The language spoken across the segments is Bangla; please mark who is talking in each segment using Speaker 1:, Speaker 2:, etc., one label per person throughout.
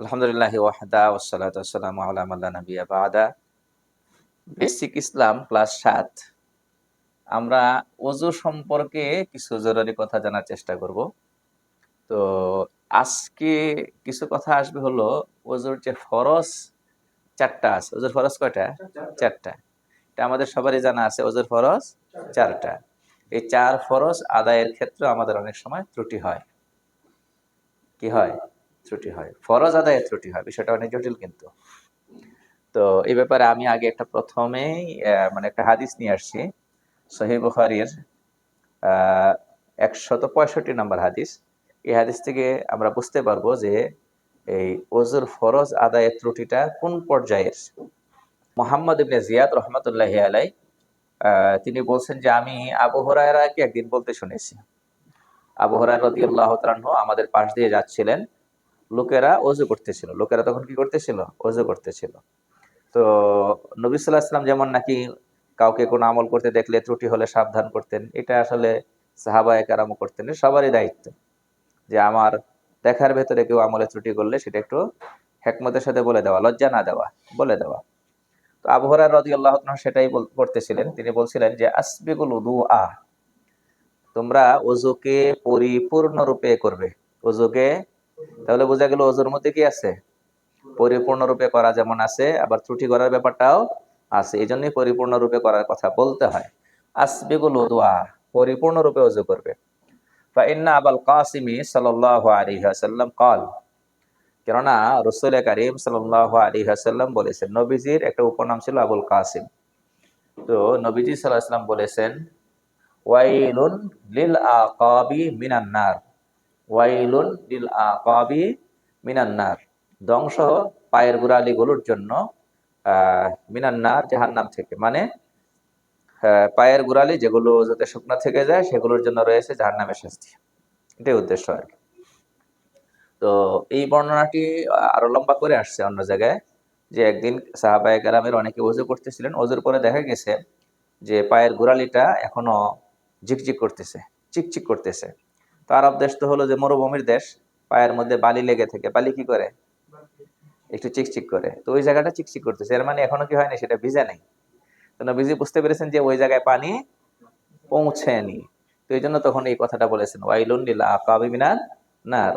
Speaker 1: আলহামদুলিল্লাহ ওয়াহদা ওসালাত আসসালাম আল্লাহ নবিয়া বাদা। বেসিক ইসলাম ক্লাস সাত। আমরা অজু সম্পর্কে কিছু জরুরি কথা জানার চেষ্টা করব। তো আজকে কিছু কথা আসবে হলো অজুর যে ফরজ চারটা আছে। অজুর ফরজ কয়টা? চারটা। এটা আমাদের সবারই জানা আছে অজুর ফরজ চারটা। এই চার ফরজ আদায়ের ক্ষেত্রে আমাদের অনেক সময় ত্রুটি হয়। কি হয়? ত্রুটি হয়, ফরজ আদায়ে ত্রুটি হয়, বিষয়টা অনেক জটিল কিন্তু। তো এই ব্যাপারে আমি আগে একটা প্রথমেই মানে একটা হাদিস নিয়ে আসছি সহি বুখারির একশত পঁয়ষট্টি নম্বর হাদিস। এই হাদিস থেকে আমরা বুঝতে পারব যে এই ওজুর ফরজ আদায়ের ত্রুটিটা কোন পর্যায়ের? মোহাম্মদ ইবনে জিয়াদ রহমতুল্লাহ আলাই তিনি বলছেন যে আমি আবু হরায়রাকে একদিন বলতে শুনেছি। আবু হরায় রদিয়াল্লাহ আমাদের পাশ দিয়ে যাচ্ছিলেন। লোকেরা অজু করতেছিল। লোকেরা তখন কি করতেছিল? অজু করতেছিল। তো নবী সাল্লাহ আসলাম যেমন নাকি কাউকে কোনো আমল করতে দেখলে ত্রুটি হলে সাবধান করতেন, এটা আসলে সাহাবায়ে কারামও করতেন সবারই দায়িত্ব। যে আমার দেখার ভেতরে কেউ আমলে ত্রুটি করলে সেটা একটু হেকমতের সাথে বলে দেওয়া, লজ্জা না দেওয়া, বলে দেওয়া। তো আবহরা রদি আল্লাহ সেটাই করতেছিলেন। তিনি বলছিলেন যে, আসবিগুল উদু আ তোমরা অজুকে পরিপূর্ণরূপে করবে। অজুকে তাহলে বোঝা গেল অজুর মধ্যে কি আছে? পরিপূর্ণরূপে করা যেমন আছে, আবার ত্রুটি করার ব্যাপারটাও আছে। এই জন্যই পরিপূর্ণরূপে করার কথা বলতে হয়। আসবিগুল উদুয়া পরিপূর্ণরূপে অজু করবে। ফাইন্না আবাল কাসিমি আলাইহি ওয়াসাল্লাম কল। কেননা রসুল করিম আলাইহি ওয়াসাল্লাম বলেছেন, নবীজির একটা উপনাম ছিল আবুল কাসিম। তো নবীজি ওয়াসাল্লাম বলেছেন, ওয়াইলুন লিল আকাবি মিনান নার। ওয়াইলুন লিল আকাবি মিনান নার। ধ্বংস পায়ের গোড়ালিগুলোর জন্য মিনান্নার জাহান্নাম থেকে। মানে পায়ের গোড়ালি যেগুলো যাতে শুকনো থেকে যায়, সেগুলোর জন্য রয়েছে জাহান্নামের শাস্তি। এটাই উদ্দেশ্য আর কি। তো এই বর্ণনাটি আরও লম্বা করে আসছে অন্য জায়গায়, যে একদিন সাহাবায়ে কেরামের অনেকে ওজু করতেছিলেন ওজুর পরে দেখা গেছে যে পায়ের গোড়ালিটা এখনও ঝিকঝিক করতেছে, চিকচিক করতেছে। তো আরব দেশ তো হলো যে মরুভূমির দেশ, পায়ের মধ্যে বালি লেগে থাকে। বালি কি করে? একটু চিকচিক করে। তো ওই জায়গাটা চিকচিক করতেছে। এর মানে এখনও কি হয়নি? সেটা ভিজে নেই। তো নবীজি বুঝতে পেরেছেন যে ওই জায়গায় পানি পৌঁছেনি। তো এই জন্য তখন এই কথাটা বলেছেন, ওয়াইলুন লিল আকাবি মিনান নার।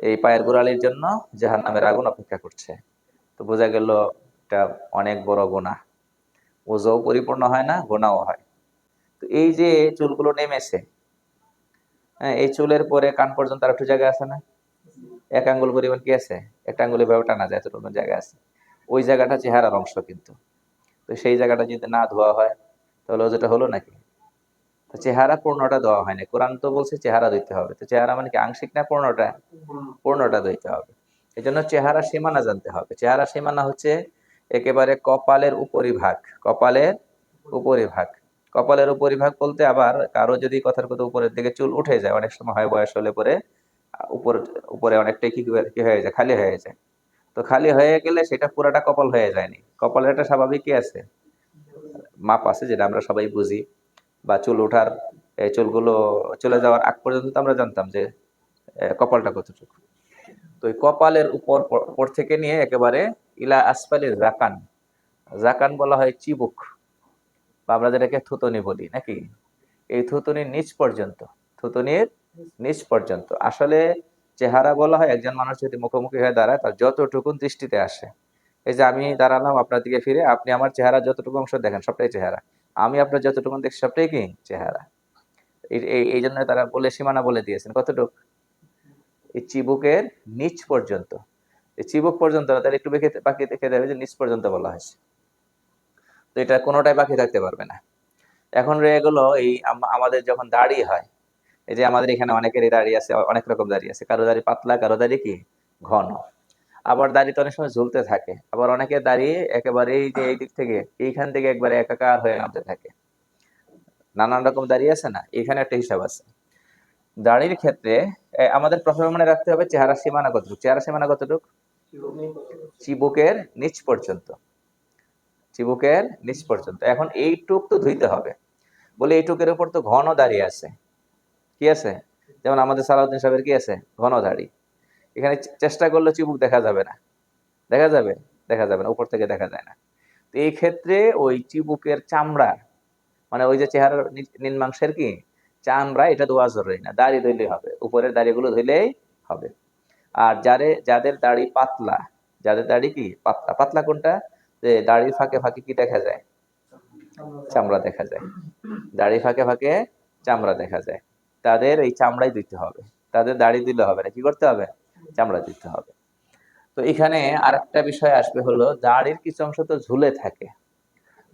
Speaker 1: এই পায়ের গোড়ালির জন্য জাহান নামের আগুন অপেক্ষা করছে। তো বোঝা গেল এটা অনেক বড় গোনা ওজও পরিপূর্ণ হয় না গোনাও হয়। তো এই যে চুলগুলো নেমেছে এই চুলের পরে কান পর্যন্ত আর একটু জায়গা আছে না? এক আঙ্গুল পরিমাণ কি আছে? একটা আঙ্গুলে ভাবে টানা যায়, এতটুকু জায়গা আছে? ওই জায়গাটা চেহারার অংশ কিন্তু। তো সেই জায়গাটা যদি না ধোয়া হয়, তাহলে যেটা হলো নাকি? তো চেহারা পূর্ণটা দেওয়া হয়নি। কোরআন তো বলছে চেহারা দিতে হবে। তো চেহারা মানে কি? আংশিক না পূর্ণটা? পূর্ণটা দিতে হবে। এই জন্য চেহারা সীমানা জানতে হবে। চেহারা সীমানা হচ্ছে একেবারে কপালের উপরিভাগ। কপালের উপরিভাগ। কপালের উপরিভাগ বলতে আবার কারও যদি কথার কথা উপরের দিকে চুল উঠে যায়, অনেক সময় হয় বয়স হলে পরে উপর, উপরে অনেকটাই কি কি হয়ে যায়, খালি হয়ে যায়। তো খালি হয়ে গেলে সেটা পুরাটা কপাল হয়ে যায়নি। কপালের একটা স্বাভাবিক কি আছে? মাপ আছে যেটা আমরা সবাই বুঝি। বা চুল ওঠার, এই চুলগুলো চলে যাওয়ার আগ পর্যন্ত আমরা জানতাম যে কপালটা কতটুকু। তো ওই কপালের উপর পর থেকে নিয়ে একেবারে ইলা আসফালির জাকান জাকান বলা হয় চিবুক। বা আমরা যেটাকে থুতনি বলি, নাকি? এই থুতনির নিচ পর্যন্ত, থুতনির নিচ পর্যন্ত। আসলে চেহারা বলা হয়, একজন মানুষ যদি মুখোমুখি হয়ে দাঁড়ায়, তার যতটুকুন দৃষ্টিতে আসে। এই যে আমি দাঁড়ালাম আপনার দিকে ফিরে, আপনি আমার চেহারা যতটুকু অংশ দেখেন, সবটাই চেহারা। আমি আপনার যতটুকু দেখছি, সবটাই কি? চেহারা। এই- এই জন্য তারা বলে, সীমানা বলে দিয়েছেন। কতটুকু? এই চিবুকের নিচ পর্যন্ত। এই চিবুক পর্যন্ত তাহলে একটু বাকি দেখে দেবে যে নিচ পর্যন্ত বলা হয়েছে। তো এটা কোনোটাই বাকি থাকতে পারবে না। এখন রয়ে গেলো এই আমাদের যখন দাড়ি হয় এই যে আমাদের এখানে অনেকেরই দাড়ি আছে অনেক রকম দাড়ি আছে। কারও দাড়ি পাতলা কারও দাড়ি কি ঘন। আবার দাড়ি তো অনেক সময় ঝুলতে থাকে। আবার অনেকের দাঁড়িয়ে একেবারে এই যে এই দিক থেকে এইখান থেকে একবারে একাকার হয়ে নামতে থাকে। নানান রকম দাড়ি আছে না? এখানে একটা হিসাব আছে। দাড়ির ক্ষেত্রে আমাদের প্রথমে মনে রাখতে হবে চেহারা সীমানা কতটুকু? চেহারা সীমানা কতটুকু? চিবুকের নিচ পর্যন্ত। চিবুকের নিচ পর্যন্ত। এখন এইটুক তো ধুইতে হবে। বলে এইটুকের উপর তো ঘন দাড়ি আছে। কি আছে? যেমন আমাদের সালাউদ্দিন সাহেবের কি আছে? ঘন দাড়ি। এখানে চেষ্টা করলে চিবুক দেখা যাবে না। দেখা যাবে? দেখা যাবে না। উপর থেকে দেখা যায় না। তো এই ক্ষেত্রে ওই চিবুকের চামড়া মানে ওই যে চেহারার নিম্নাংশের কি? চামড়া, এটা ধোয়া জরুরি না। দাড়ি ধুইলেই হবে। উপরের দাড়িগুলো ধুইলেই হবে। আর যারে যাদের দাড়ি পাতলা, যাদের দাড়ি কি? পাতলা। পাতলা কোনটা? যে দাড়ির ফাঁকে ফাঁকে কি দেখা যায়? চামড়া দেখা যায়। দাড়ি ফাঁকে ফাঁকে চামড়া দেখা যায়। তাদের এই চামড়াই দিতে হবে। তাদের দাড়ি দিলে হবে না। কি করতে হবে? চামড়া দিতে হবে। তো এখানে আরেকটা বিষয় আসবে হলো, দাড়ির কিছু অংশ তো ঝুলে থাকে।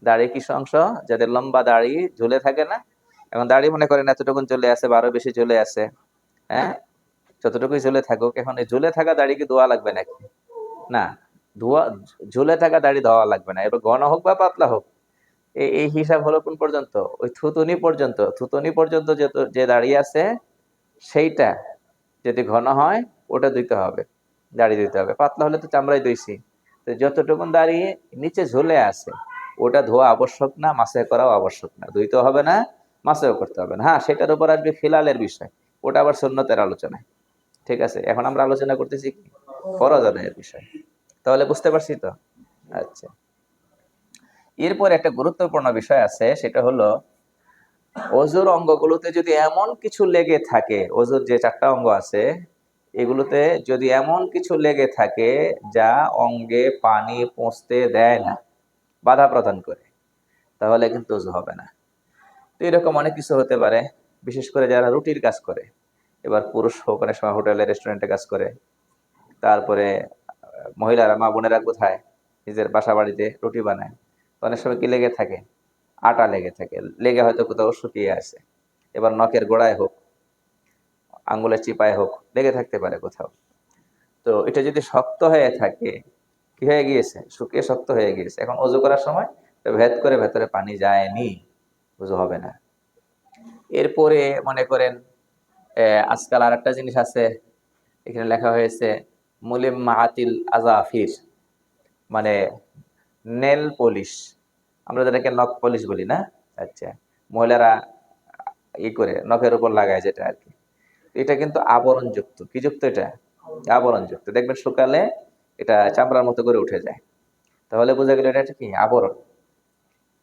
Speaker 1: দাড়ির কিছু অংশ যাদের লম্বা দাড়ি ঝুলে থাকে না, এখন দাড়ি মনে করেন এতটুকুন চলে আসে বারো বেশি চলে আসে হ্যাঁ? যতটুকুই ঝুলে থাকুক, এখন এই ঝুলে থাকা দাড়ি কি ধোয়া লাগবে নাকি? না? ধোয়া, ঝুলে থাকা দাড়ি ধোয়া লাগবে না, এবার ঘন হোক বা পাতলা হোক। এই হিসাব হলো কোন পর্যন্ত? ওই থুতুনি পর্যন্ত। থুতুনি পর্যন্ত যে যে দাঁড়িয়ে আছে, সেইটা যদি ঘন হয়, ওটা দিতে হবে, দাড়ি দিতে হবে। পাতলা হলে তো চামড়াই দইছি তো যতটুকুন দাঁড়িয়ে নিচে ঝুলে আছে, ওটা ধোয়া আবশ্যক না মাসে করাও আবশ্যক না। ধুইতেও হবে না মাসেও করতে হবে না। হ্যাঁ সেটার উপর আসবে ফিলালের বিষয়। ওটা আবার সুন্নতের আলোচনায়। ঠিক আছে? এখন আমরা আলোচনা করতেছি ফরজ আদায়ের বিষয়। তাহলে বুঝতে পারছি তো? আচ্ছা। এরপর একটা গুরুত্বপূর্ণ বিষয় আছে, সেটা হলো অজুর অঙ্গগুলোতে যদি এমন কিছু লেগে থাকে, অজুর যে চারটা অঙ্গ আছে, এগুলোতে যদি এমন কিছু লেগে থাকে যা অঙ্গে পানি পৌঁছতে দেয় না, বাধা প্রদান করে, তাহলে কিন্তু অজু হবে না। তো এরকম অনেক কিছু হতে পারে, বিশেষ করে যারা রুটির কাজ করে, এবার পুরুষ হোক, অনেক সময় হোটেলে, রেস্টুরেন্টে কাজ করে, তারপরে মহিলারা মা বোনেরা কোথায়? নিজের বাসা বাড়িতে রুটি বানায়। তো অনেক সময় কি লেগে থাকে? আটা লেগে থাকে। লেগে হয়তো কোথাও শুকিয়ে আসে। এবার নখের গোড়ায় হোক আঙ্গুলের চিপায় হোক, লেগে থাকতে পারে কোথাও। তো এটা যদি শক্ত হয়ে থাকে, কি হয়ে গিয়েছে? শুকিয়ে শক্ত হয়ে গিয়েছে। এখন অজু করার সময় ভেদ করে ভেতরে পানি যায়নি। অজু হবে না। এরপরে মনে করেন আজকাল আর একটা জিনিস আছে। এখানে লেখা হয়েছে মুলিম মাহাতিল আজাফির মানে নেল পলিশ, আমরা যেটাকে নখ পলিশ বলি না? আচ্ছা মহিলারা ই করে, নখের উপর লাগায় যেটা আর কি। এটা কিন্তু আবরণযুক্ত। কি যুক্ত এটা? আবরণযুক্ত। দেখবেন সকালে এটা চামড়ার মতো করে উঠে যায়। তাহলে বোঝা গেল এটা কি? আবরণ।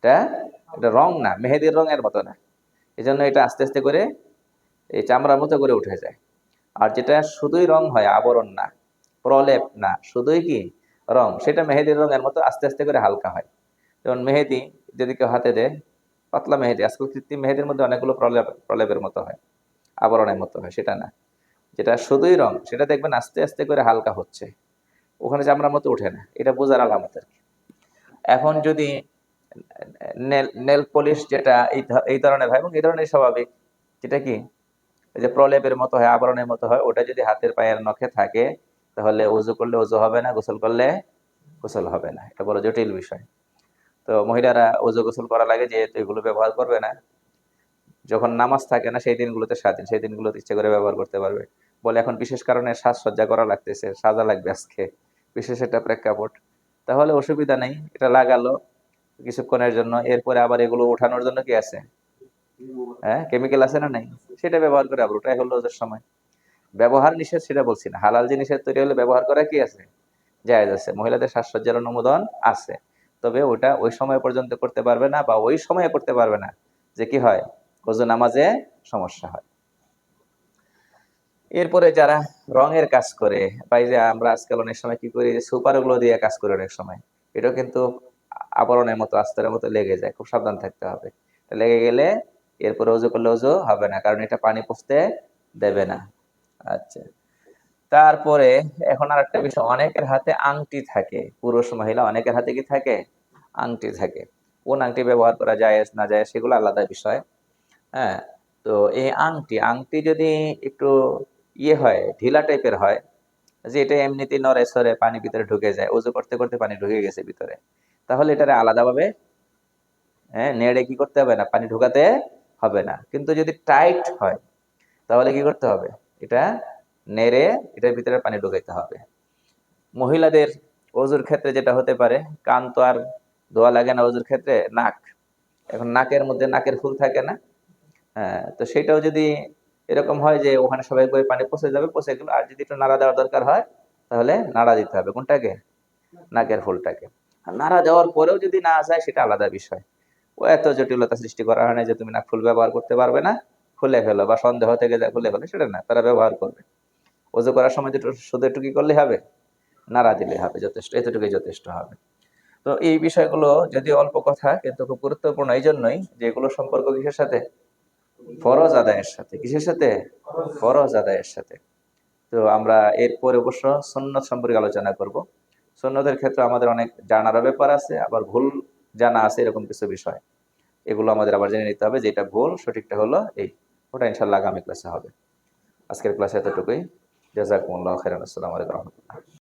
Speaker 1: এটা এটা রং না মেহেদির রঙের মতো না। এই জন্য এটা আস্তে আস্তে করে এই চামড়ার মতো করে উঠে যায়। আর যেটা শুধুই রং হয়, আবরণ না। প্রলেপ না, শুধুই কি? রং। সেটা মেহেদির রঙের মতো আস্তে আস্তে করে হালকা হয়। যেমন মেহেদি যদি কেউ হাতে দেয়, পাতলা মেহেদি, আজকাল কৃত্রিম মেহেদির মধ্যে অনেকগুলো প্রলেপ, প্রলেপের মতো হয়, আবরণের মতো হয়, সেটা না। যেটা শুধুই রং, সেটা দেখবেন আস্তে আস্তে করে হালকা হচ্ছে। ওখানে চামড়ার মতো ওঠে না, এটা বোঝার আলামত আর কি। এখন যদি নেল পলিশ যেটা, এই এই ধরনের হয় এবং এই ধরনের স্বাভাবিক, যেটা কি? যে প্রলেপের মতো হয়, আবরণের মতো হয়, ওটা যদি হাতের পায়ের নখে থাকে তাহলে উজু করলে উজু হবে না, গোসল করলে গোসল হবে না। এটা বড় জটিল বিষয়। তো মহিলারা উজু গোসল করা লাগে যেহেতু এগুলো ব্যবহার করবে না, যখন নামাজ থাকে না সেই দিনগুলোতে স্বাধীন সেই দিনগুলোতে ইচ্ছে করে ব্যবহার করতে পারবে। বলে এখন বিশেষ কারণে সাজসজ্জা করা লাগতেছে, সাজা লাগবে আজকে, বিশেষ একটা প্রেক্ষাপট। তাহলে অসুবিধা নেই, এটা লাগালো কিছুক্ষণের জন্য, এরপরে আবার এগুলো ওঠানোর জন্য কি আছে? হ্যাঁ কেমিক্যাল আছে না নাই? সেটা ব্যবহার করে আবার, ওটাই হলো ওদের সময়। ব্যবহার নিষেধ সেটা বলছি না। হালাল জিনিসের তৈরি হলে ব্যবহার করা কি আছে? জায়েজ আছে। মহিলাদের সাজসজ্জার অনুমোদন আছে। তবে ওটা ওই সময় পর্যন্ত করতে পারবে না বা ওই সময়ে করতে পারবে না। যে কি হয়? ওজু নামাজে সমস্যা হয়। এরপরে যারা রঙের কাজ করে বা যে আমরা আজকাল অনেক সময় কি করি? যে সুপারগুলো দিয়ে কাজ করি অনেক সময়। এটাও কিন্তু আবরণের মতো, আস্তরের মতো লেগে যায়। খুব সাবধান থাকতে হবে। লেগে গেলে এরপরে ওজু করলে ওজু হবে না। কারণ এটা পানি পচতে দেবে না। আচ্ছা। তারপরে এখন আর একটা বিষয়, অনেকের হাতে আংটি থাকে। পুরুষ, মহিলা, অনেকের হাতে কি থাকে? আংটি থাকে। কোন আংটি ব্যবহার করা যায়, না যায়, সেগুলো আলাদা বিষয়। হ্যাঁ তো এই আংটি আংটি যদি একটু ইয়ে হয়, ঢিলা টাইপের হয়, যে এটা এমনিতেই নড়ে সরে পানি ভিতরে ঢুকে যায়, উজু করতে করতে পানি ঢুকে গেছে ভিতরে, তাহলে এটারে আলাদাভাবে হ্যাঁ নেড়ে কি করতে হবে না, পানি ঢুকাতে হবে না। কিন্তু যদি টাইট হয়, তাহলে কি করতে হবে? এটা নেড়ে এটার ভিতরে পানি ঢুকাইতে হবে। মহিলাদের অজুর ক্ষেত্রে যেটা হতে পারে, কান তো আর ধোয়া লাগে না অজুর ক্ষেত্রে, নাক। এখন নাকের মধ্যে নাকের ফুল থাকে না। হ্যাঁ তো সেটাও যদি এরকম হয় যে ওখানে স্বাভাবিকভাবে পানি পচে যাবে, পচে গেল আর যদি একটু নাড়া দেওয়ার দরকার হয়, তাহলে নাড়া দিতে হবে। কোনটাকে? নাকের ফুলটাকে। নাড়া দেওয়ার পরেও যদি না যায়, সেটা আলাদা বিষয়। ও এত জটিলতা সৃষ্টি করা হয় না যে তুমি নাক ফুল ব্যবহার করতে পারবে না। খুলে ফেলো বা সন্দেহ থেকে যা খুলে ফেলো, সেটা না, তারা ব্যবহার করবে। ওজু করার সময় শুধু একটু করলে হবে? নাড়া দিলে হবে, যথেষ্ট, এতটুকুই যথেষ্ট হবে। তো এই বিষয়গুলো যদি অল্প কথা, কিন্তু খুব গুরুত্বপূর্ণ এই জন্যই যে এগুলো সম্পর্ক কিসের সাথে? ফরজ আদায়ের সাথে। কিসের সাথে? ফরজ আদায়ের সাথে। তো আমরা এরপরে অবশ্য সন্ন্যত সম্পর্কে আলোচনা করব। সন্ন্যতের ক্ষেত্রে আমাদের অনেক জানারও ব্যাপার আছে, আবার ভুল জানা আছে, এরকম কিছু বিষয়। এগুলো আমাদের আবার জেনে নিতে হবে যেটা ভুল, সঠিকটা হলো এই। ওটা ইনশাল্লাহ আগামী ক্লাসে হবে। আজকের ক্লাসে এতটুকুই। জাজাকুমুল্লাহ খেরান আসসালামু আলাইকুম রহমতুল্লাহ।